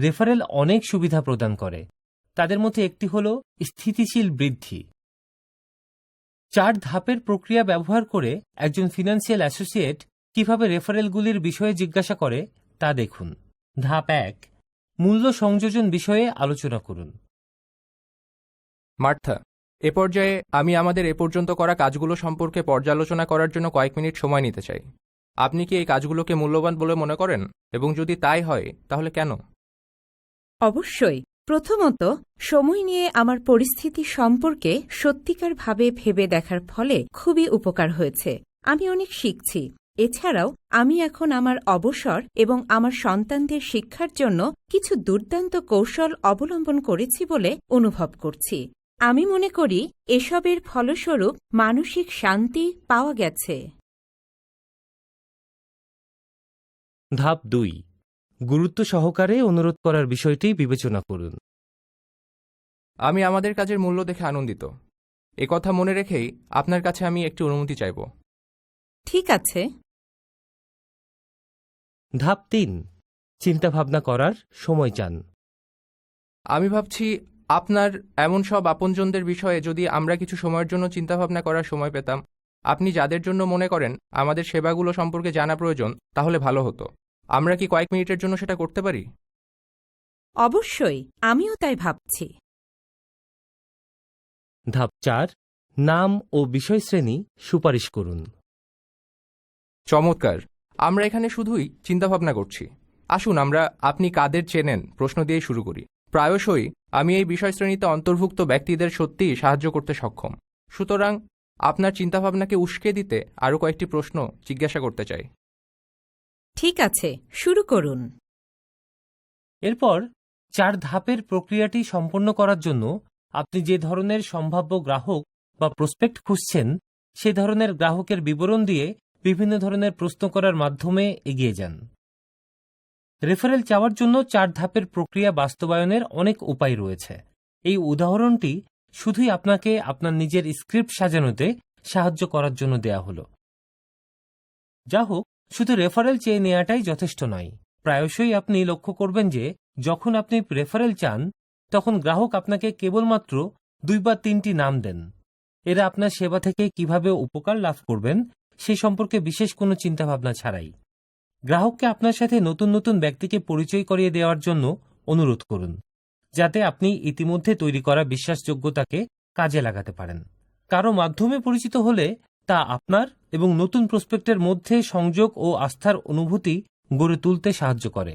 Referral অনেক সুবিধা প্রদান করে। তাদের মধ্যে একটি হল স্থিতিশীল বৃদ্ধি। চার ধাপের প্রক্রিয়া ব্যবহার করে একজন ফিনান্সিয়াল অ্যাসোসিয়েট কীভাবে রেফারেলগুলির বিষয়ে জিজ্ঞাসা করে, তা দেখুন। ধাপ এক, মূল্য সংযোজন বিষয়ে আলোচনা করুন। মার্থা, এ পর্যায়ে আমি আমাদের এ পর্যন্ত করা কাজগুলো সম্পর্কে পর্যালোচনা করার জন্য কয়েক মিনিট সময় নিতে চাই। আপনি কি এই কাজগুলোকে মূল্যবান বলে মনে করেন? এবং যদি তাই হয়, তাহলে কেন? অবশ্যই। প্রথমত, সময় নিয়ে আমার পরিস্থিতি সম্পর্কে সত্যিকারভাবে ভেবে দেখার ফলে খুবই উপকার হয়েছে। আমি অনেক শিখছি। এছাড়াও, আমি এখন আমার অবসর এবং আমার সন্তানদের শিক্ষার জন্য কিছু দুর্দান্ত কৌশল অবলম্বন করেছি বলে অনুভব করছি। আমি মনে করি, এসবের ফলস্বরূপ মানসিক শান্তি পাওয়া গেছে। ধাপ দুই গুরুত্ব সহকারে অনুরোধ করার বিষয়টি বিবেচনা করুন। আমি আমাদের কাজের মূল্য দেখে আনন্দিত। এ কথা মনে রেখেই আপনার কাছে আমি একটি অনুমতি চাইব। ঠিক আছে। ধাপ তিন চিন্তাভাবনা করার সময় চান। আমি ভাবছি আপনার এমন সব আপনজনদের বিষয়ে যদি আমরা কিছু সময়ের জন্য চিন্তাভাবনা করার সময় পেতাম আপনি যাদের জন্য মনে করেন আমাদের সেবাগুলো সম্পর্কে জানা প্রয়োজন তাহলে ভালো হতো। আমরা কি কয়েক মিনিটের জন্য সেটা করতে পারি? অবশ্যই আমিও তাই ভাবছি। ধাপ চার নাম ও বিষয়শ্রেণী সুপারিশ করুন। চমৎকার। আমরা এখানে শুধুই চিন্তাভাবনা করছি। আসুন আমরা আপনি কাদের চেনেন প্রশ্ন দিয়ে শুরু করি। প্রায়শই আমি এই বিষয়শ্রেণীতে অন্তর্ভুক্ত ব্যক্তিদের সত্যিই সাহায্য করতে সক্ষম। সুতরাং আপনার চিন্তাভাবনাকে উস্কে দিতে আরও কয়েকটি প্রশ্ন জিজ্ঞাসা করতে চাই। ঠিক আছে, শুরু করুন। এরপর চার ধাপের প্রক্রিয়াটি সম্পন্ন করার জন্য আপনি যে ধরনের সম্ভাব্য গ্রাহক বা প্রসপেক্ট খুঁজছেন, সে ধরনের গ্রাহকের বিবরণ দিয়ে বিভিন্ন ধরনের প্রশ্ন করার মাধ্যমে এগিয়ে যান। রেফারেল চাওয়ার জন্য চার ধাপের প্রক্রিয়া বাস্তবায়নের অনেক উপায় রয়েছে। এই উদাহরণটি শুধুই আপনাকে আপনার নিজের স্ক্রিপ্ট সাজানোতে সাহায্য করার জন্য দেয়া হল। যা হোক শুধু রেফারেল চেয়ে নেওয়াটাই যথেষ্ট নয়। প্রায়শই আপনি লক্ষ্য করবেন যে, যখন আপনি রেফারেল চান, তখন গ্রাহক আপনাকে কেবলমাত্র দুই বা তিনটি নাম দেন। এরা আপনার সেবা থেকে কীভাবে উপকার লাভ করবেন, সে সম্পর্কে বিশেষ কোনো চিন্তাভাবনা ছাড়াই। গ্রাহককে আপনার সাথে নতুন নতুন ব্যক্তিকে পরিচয় করিয়ে দেওয়ার জন্য অনুরোধ করুন, যাতে আপনি ইতিমধ্যে তৈরি করা বিশ্বাসযোগ্যতাকে কাজে লাগাতে পারেন। কারও মাধ্যমে পরিচিত হলে তা আপনার এবং নতুন প্রসপেক্টের মধ্যে সংযোগ ও আস্থার অনুভূতি গড়ে তুলতে সাহায্য করে।